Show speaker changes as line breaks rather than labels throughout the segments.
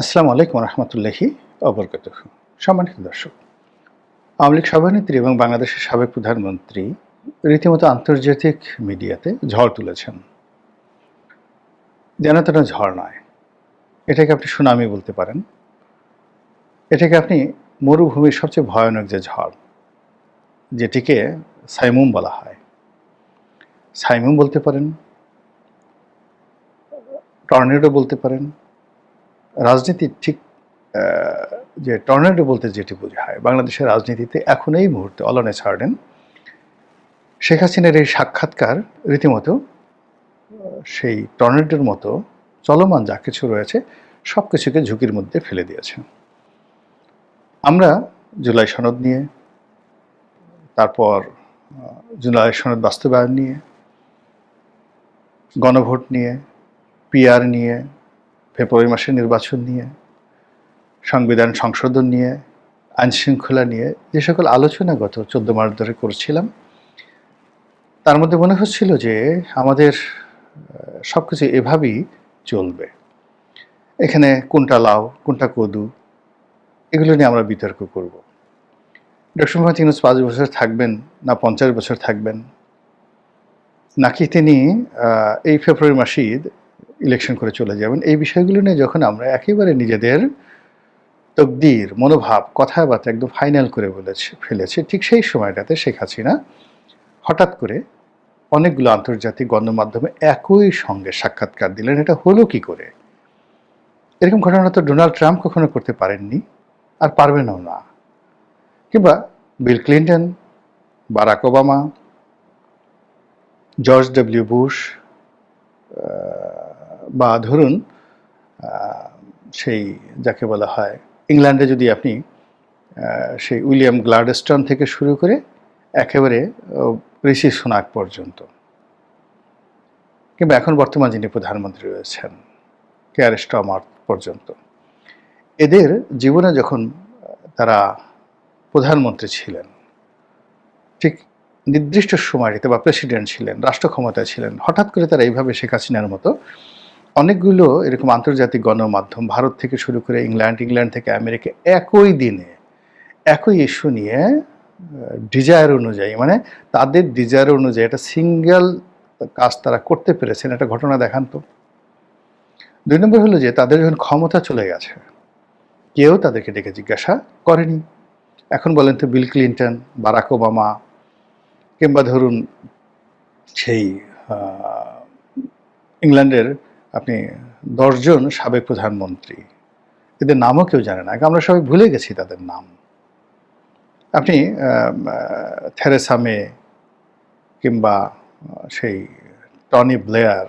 আসসালামু আলাইকুম রহমতুল্লাহি অবরকত সম্মানিত দর্শক, আওয়ামী লীগ সভানেত্রী এবং বাংলাদেশের সাবেক প্রধানমন্ত্রী রীতিমতো আন্তর্জাতিক মিডিয়াতে ঝড় তুলেছেন। যেন তেন ঝড় নয়। এটাকে আপনি সুনামি বলতে পারেন। এটাকে আপনি মরুভূমির সবচেয়ে ভয়ানক যে ঝড়, যেটিকে সাইমুম বলা হয়। সাইমুম বলতে পারেন, টর্নেডো বলতে পারেন রাজনীতি ঠিক যে টর্নেডো বলতে যেটি বোঝায়, বাংলাদেশের রাজনীতিতে এখন এই মুহূর্তে অলনে ছাড়েন শেখ হাসিনার এই সাক্ষাৎকার রীতিমতো সেই টর্নেডোর মতো চলমান যা কিছু রয়েছে সব কিছুকে ঝুঁকির মধ্যে ফেলে দিয়েছে। আমরা জুলাই সনদ নিয়ে, তারপর জুলাই সনদ বাস্তবায়ন নিয়ে, গণভোট নিয়ে, পিআর নিয়ে ফেব্রুয়ারি মাসের নির্বাচন নিয়ে, সংবিধান সংশোধন নিয়ে, আইন শৃঙ্খলা নিয়ে যে সকল আলোচনা গত চোদ্দ মাস ধরে করছিলাম, তার মধ্যে মনে হচ্ছিল যে আমাদের সব কিছু এভাবেই চলবে। এখানে কোনটা লাউ, কোনটা কদু, এগুলো নিয়ে আমরা বিতর্ক করব। ডক্টর মোহাম্মদ ইউনুস পাঁচ বছর থাকবেন না পঞ্চাশ বছর থাকবেন, নাকি তিনি এই ফেব্রুয়ারি মাসেই ইলেকশন করে চলে যাবেন। এই বিষয়গুলো নিয়ে যখন আমরা একেবারে নিজেদের তকদির, মনোভাব, কথাবার্তা একদম ফাইনাল করে বলেছে, ফেলেছে, ঠিক সেই সময়টাতে শেখ হাসিনা হঠাৎ করে অনেকগুলো আন্তর্জাতিক গণমাধ্যমে একই সঙ্গে সাক্ষাৎকার দিলেন। এটা হলো কি করে? এরকম ঘটনা তো ডোনাল্ড ট্রাম্প কখনো করতে পারেননি, আর পারবেনও না। কিংবা Bill Clinton, Barack Obama, George W Bush বা ধরুন সেই যাকে বলা হয়, ইংল্যান্ডে যদি আপনি সেই উইলিয়াম গ্লাডস্টন থেকে শুরু করে একেবারে ঋষি সোনাক পর্যন্ত। কিংবা এখন বর্তমান যিনি প্রধানমন্ত্রী রয়েছেন কেয়ার স্টমার পর্যন্ত। এদের জীবনে যখন তারা প্রধানমন্ত্রী ছিলেন, ঠিক নির্দিষ্ট সময়টিতে বা প্রেসিডেন্ট ছিলেন রাষ্ট্র ক্ষমতায় ছিলেন, হঠাৎ করে তারা এইভাবে শেখ হাসিনার মতো অনেকগুলো এরকম আন্তর্জাতিক গণমাধ্যম ভারত থেকে শুরু করে ইংল্যান্ড ইংল্যান্ড থেকে আমেরিকা একই দিনে, একই ইস্যু নিয়ে ডিজায়ার অনুযায়ী মানে তাদের ডিজায়ার অনুযায়ী একটা সিঙ্গেল কাজ তারা করতে পেরেছেন, একটা ঘটনা দেখান তো। দুই নম্বর হলো যে তাদের যখন ক্ষমতা চলে গেছে, কেউ তাদেরকে ডেকে জিজ্ঞাসা করেনি। এখন বলেন তো বিল ক্লিন্টন, বারাক ওবামা, কিংবা ধরুন সেই ইংল্যান্ডের আপনি দশজন সাবেক প্রধানমন্ত্রী এদের নামও কেউ জানে না আমরা সবাই ভুলে গেছি তাদের নাম। আপনি আহ, আহ, থেরেসা মে কিংবা সেই টনি ব্লেয়ার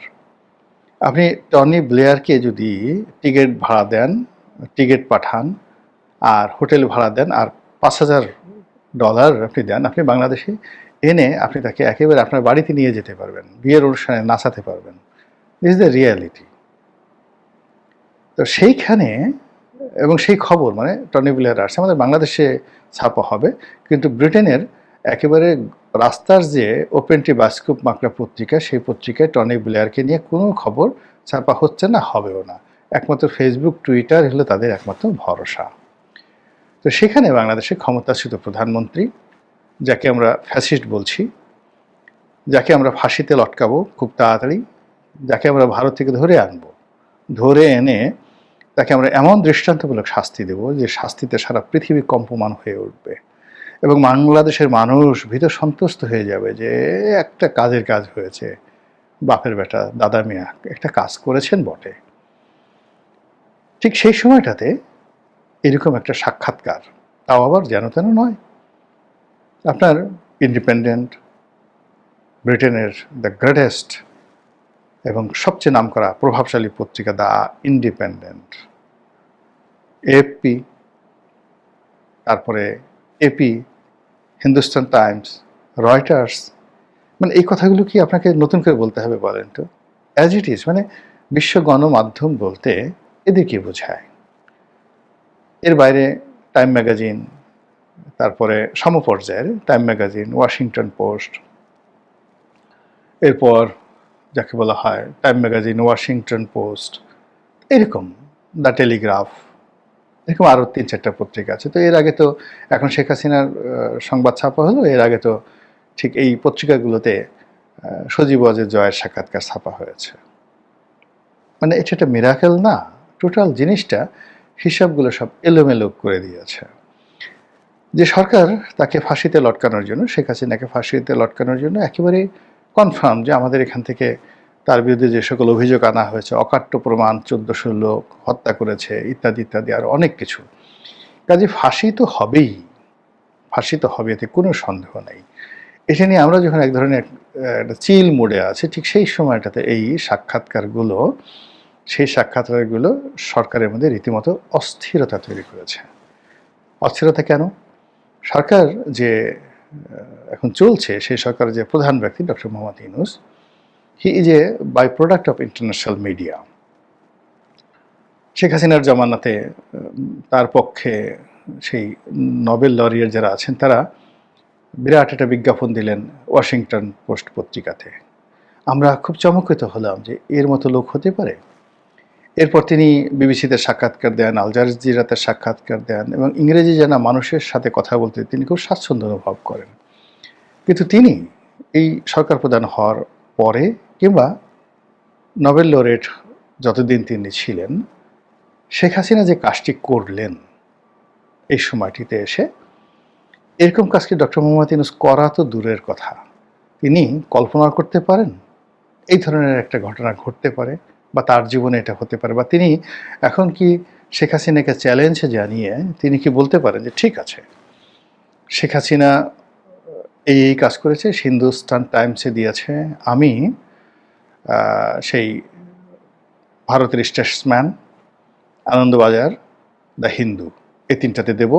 আপনি টনি ব্লেয়ারকে যদি টিকিট ভাড়া দেন টিকিট পাঠান আর হোটেল ভাড়া দেন আর পাঁচ হাজার ডলার আপনি দেন আপনি বাংলাদেশে এনে আপনি তাকে একেবারে আপনার বাড়িতে নিয়ে যেতে পারবেন বিয়ের অনুষ্ঠানে নাচাতে পারবেন। ইজ দ্য রিয়ালিটি তো সেইখানে এবং সেই খবর মানে টনি ব্লেয়ার আসছে, আমাদের বাংলাদেশে ছাপা হবে, কিন্তু ব্রিটেনের একেবারে রাস্তার যে ওপেন টি বাস্কুপ মাকড়া পত্রিকা, সেই পত্রিকায় টনি ব্লেয়ারকে নিয়ে কোনো খবর ছাপা হচ্ছে না, হবেও না। একমাত্র ফেসবুক টুইটার হলো তাদের একমাত্র ভরসা। তো সেখানে বাংলাদেশের ক্ষমতাচ্যুত প্রধানমন্ত্রী, যাকে আমরা ফ্যাসিস্ট বলছি, যাকে আমরা ফাঁসিতে লটকাবো খুব তাড়াতাড়ি যাকে আমরা ভারত থেকে ধরে আনব, ধরে এনে তাকে আমরা এমন দৃষ্টান্তমূলক শাস্তি দেব যে শাস্তিতে সারা পৃথিবী কম্পমান হয়ে উঠবে। এবং বাংলাদেশের মানুষ ভীত সন্তুষ্ট হয়ে যাবে যে একটা কাজের কাজ হয়েছে, বাপের বেটা, দাদা মিয়া একটা কাজ করেছেন বটে। ঠিক সেই সময়টাতে এরকম একটা সাক্ষাৎকার, তাও আবার যেন তেন নয়। আপনার ইন্ডিপেন্ডেন্ট ব্রিটেনের দ্য গ্রেটেস্ট এবং সবচেয়ে নামকরা প্রভাবশালী পত্রিকা দ্য ইন্ডিপেন্ডেন্ট। এএফপি তারপরে এপি হিন্দুস্তান টাইমস, রয়টার্স। মানে এই কথাগুলো কি আপনাকে নতুন করে বলতে হবে বলেন তো? অ্যাজ ইট ইজ মানে বিশ্ব গণমাধ্যম বলতে এদেরকে বোঝায়। এর বাইরে টাইম ম্যাগাজিন তারপরে সমপর্যায়ের টাইম ম্যাগাজিন ওয়াশিংটন পোস্ট এরপর যাকে বলা হয় টাইম ম্যাগাজিন ওয়াশিংটন পোস্ট এরকম দ্য টেলিগ্রাফ এরকম আরও তিন চারটা পত্রিকা আছে। তো এর আগে তো এখন শেখ হাসিনার সংবাদ ছাপা হলো, এর আগে তো ঠিক এই পত্রিকাগুলোতে সজীব ওয়াজের জয়ের সাক্ষাৎকার ছাপা হয়েছে। মানে এটা একটা মিরাকেল না টোটাল জিনিসটা হিসাবগুলো সব এলোমেলো করে দিয়েছে। যে সরকার তাকে ফাঁসিতে লটকানোর জন্য, শেখ হাসিনাকে ফাঁসিতে লটকানোর জন্য একেবারে কনফার্ম যে আমাদের এখান থেকে তার বিরুদ্ধে যে সকল অভিযোগ আনা হয়েছে, অকাট্য প্রমাণ, চোদ্দশো লোক হত্যা করেছে, ইত্যাদি ইত্যাদি, আর অনেক কিছু। কাজে ফাঁসি তো হবেই। ফাঁসি তো হবে, এতে কোনো সন্দেহ নেই। এটা নিয়ে আমরা যখন এক ধরনের একটা চিল মোডে আছে, ঠিক সেই সময়টাতে এই সাক্ষাৎকারগুলো, সেই সাক্ষাৎকারগুলো সরকারের মধ্যে রীতিমতো অস্থিরতা তৈরি করেছে। অস্থিরতা কেন? সরকার যে এখন চলছে সেই সরকারের যে প্রধান ব্যক্তি, doctor Mohammad Yunus he is a byproduct of international media Sheikh হাসিনার জমানাতে তার পক্ষে সেই নোবেল লরিয়ার যারা আছেন, তারা বিরাট একটা বিজ্ঞাপন দিলেন ওয়াশিংটন পোস্ট পত্রিকাতে। আমরা খুব চমকিত হলাম যে এর মতো লোক হতে পারে। এরপর তিনি বিবিসিতে সাক্ষাৎকার দেন, আল জাজিরাতে সাক্ষাৎকার দেন এবং ইংরেজি জানা মানুষের সাথে কথা বলতে তিনি খুব স্বাচ্ছন্দ্য অনুভব করেন। কিন্তু তিনি এই সরকার প্রধান হওয়ার পরে কিংবা নোবেল লরেট যতদিন তিনি ছিলেন, শেখ হাসিনা যে কাজটি করলেন এই সময়টিতে এসে, এরকম কাজকে ডক্টর মোহাম্মদ ইউনুস করা তো দূরের কথা। তিনি কল্পনা করতে পারেন, এই ধরনের একটা ঘটনা ঘটতে পারে। বা তার জীবনে এটা হতে পারে বা তিনি এখন কি শেখ হাসিনাকে চ্যালেঞ্জ জানিয়ে তিনি কি বলতে পারেন যে ঠিক আছে, শেখ হাসিনা এই এই কাজ করেছে, হিন্দুস্তান টাইমসে দিয়েছে, আমি সেই ভারতের স্টেটসম্যান আনন্দবাজার, দ্য হিন্দু এই তিনটাতে দেব,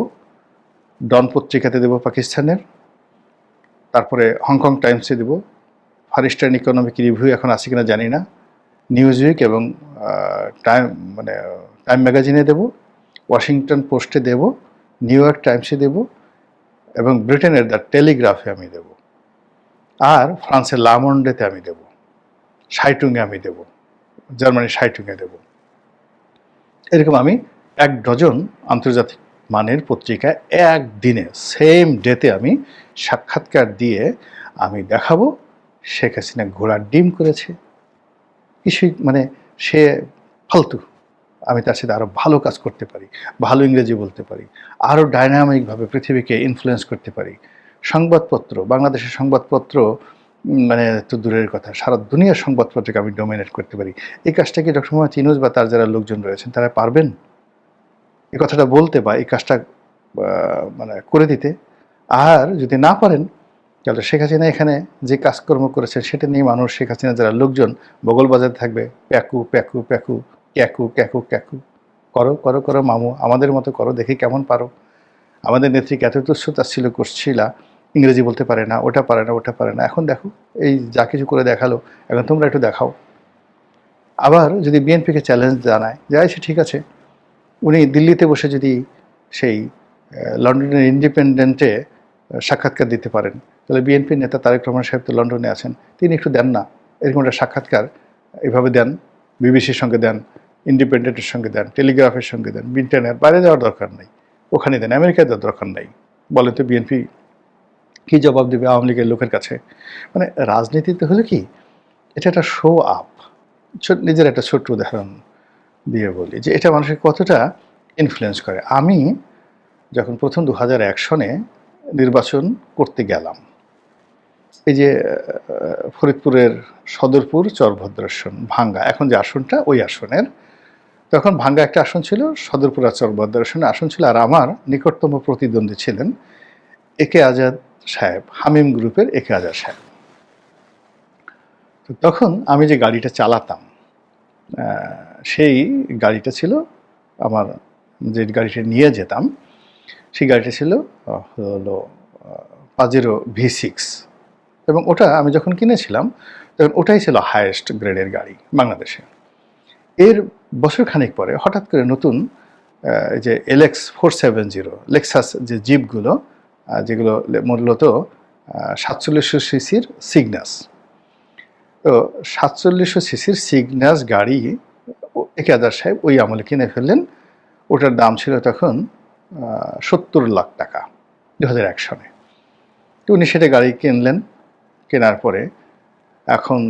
ডন পত্রিকাতে দেব পাকিস্তানের, তারপরে হংকং টাইমসে দেব ফার ইস্টার্ন ইকোনমিক রিভিউ এখন আছে কিনা জানি না নিউজ উইক এবং টাইম মানে টাইম ম্যাগাজিনে দেব ওয়াশিংটন পোস্টে দেব নিউ ইয়র্ক টাইমসে দেব এবং ব্রিটেনের দ্য টেলিগ্রাফে আমি দেব। আর ফ্রান্সের লামন্ডেতে আমি দেব। সাইটুংয়ে আমি দেব। জার্মানির সাইটুংয়ে দেব। এরকম আমি এক ডজন আন্তর্জাতিক মানের পত্রিকায় একদিনে সেম ডেতে আমি সাক্ষাৎকার দিয়ে আমি দেখাবো। শেখ হাসিনা ঘোড়ার ডিম করেছে। কিছুই মানে সে ফালতু। আমি তার সাথে আরও ভালো কাজ করতে পারি, ভালো ইংরেজি বলতে পারি আরও ডাইনামিকভাবে পৃথিবীকে ইনফ্লুয়েন্স করতে পারি। সংবাদপত্র, বাংলাদেশের সংবাদপত্র মানে তো দূরের কথা, সারা দুনিয়ার সংবাদপত্রকে আমি ডোমিনেট করতে পারি। এই কাজটা কি ডক্টর মোহাম্মদ ইনুজ বা তার যারা লোকজন রয়েছেন, তারা পারবেন? এ কথাটা বলতে বা এই কাজটা মানে করে দিতে? আর যদি না পারেন তাহলে শেখ হাসিনা এখানে যে কাজকর্ম করেছে সেটা নিয়ে মানুষ শেখ হাসিনা যারা লোকজন বগল বাজার থাকবে, প্যাকু প্যাকু প্যাকু, ক্যাকু ক্যাকু ক্যাকু। করো করো করো মামু, আমাদের মতো করো, দেখি কেমন পারো। আমাদের নেত্রীকে এত তুচ্ছতা ছিল করছিলা, ইংরেজি বলতে পারে না, ওটা পারে না, ওটা পারে না। এখন দেখো, এই যা কিছু করে দেখাল, এখন তোমরা একটু দেখাও। আবার যদি বিএনপিকে চ্যালেঞ্জ জানায়, যে সে ঠিক আছে, উনি দিল্লিতে বসে যদি সেই লন্ডনের ইন্ডিপেন্ডেন্টে সাক্ষাৎকার দিতে পারেন। তাহলে বিএনপির নেতা তারেক রহমান সাহেব তো লন্ডনে আছেন, তিনি একটু দেন না। এরকম একটা সাক্ষাৎকার এভাবে দেন, বিবিসির সঙ্গে দেন, ইন্ডিপেন্ডেন্টের সঙ্গে দেন, টেলিগ্রাফের সঙ্গে দেন ব্রিটেনের বাইরে যাওয়ার দরকার নেই ওখানে দেন, আমেরিকায় দেওয়ার দরকার নেই। বলেন তো বিএনপি কী জবাব দেবে আওয়ামী লীগের লোকের কাছে? মানে রাজনীতিতে হলো কি? এটা একটা শো আপ নিজের একটা ছোট্ট উদাহরণ দিয়ে বলি যে এটা মানুষকে কতটা ইনফ্লুয়েন্স করে। আমি যখন প্রথম দু হাজার এক সনে নির্বাচন করতে গেলাম। এই যে ফরিদপুরের সদরপুর চরভদ্রাসন ভাঙ্গা, এখন যে আসনটা ওই আসনের। তখন ভাঙ্গা একটা আসন ছিল, সদরপুর আর চরভদ্রাসনে আসন ছিল, আর আমার নিকটতম প্রতিদ্বন্দ্বী ছিলেন একে আজাদ সাহেব, হামিম গ্রুপের একে আজাদ সাহেব। তো তখন আমি যে গাড়িটা চালাতাম সেই গাড়িটা ছিল, আমার যে গাড়িটা নিয়ে যেতাম সেই গাড়িটা ছিল হলো পাজেরো ভি সিক্স এবং ওটা আমি যখন কিনেছিলাম, তখন ওটাই ছিল হায়েস্ট গ্রেডের গাড়ি বাংলাদেশে। এর বছর খানিক পরে হঠাৎ করে নতুন যে LX four seven zero Lexus যে জিপগুলো যেগুলো মূলত সাতচল্লিশশো সিসির সিগনাস তো সাতচল্লিশশো সিসির সিগনাস গাড়ি একে আজার সাহেব ওই আমলে কিনে ফেললেন। ওটার দাম ছিল তখন সত্তর লাখ টাকা দু হাজার এক সনে উনি সেটা গাড়ি কিনলেন কেনার পরে এখন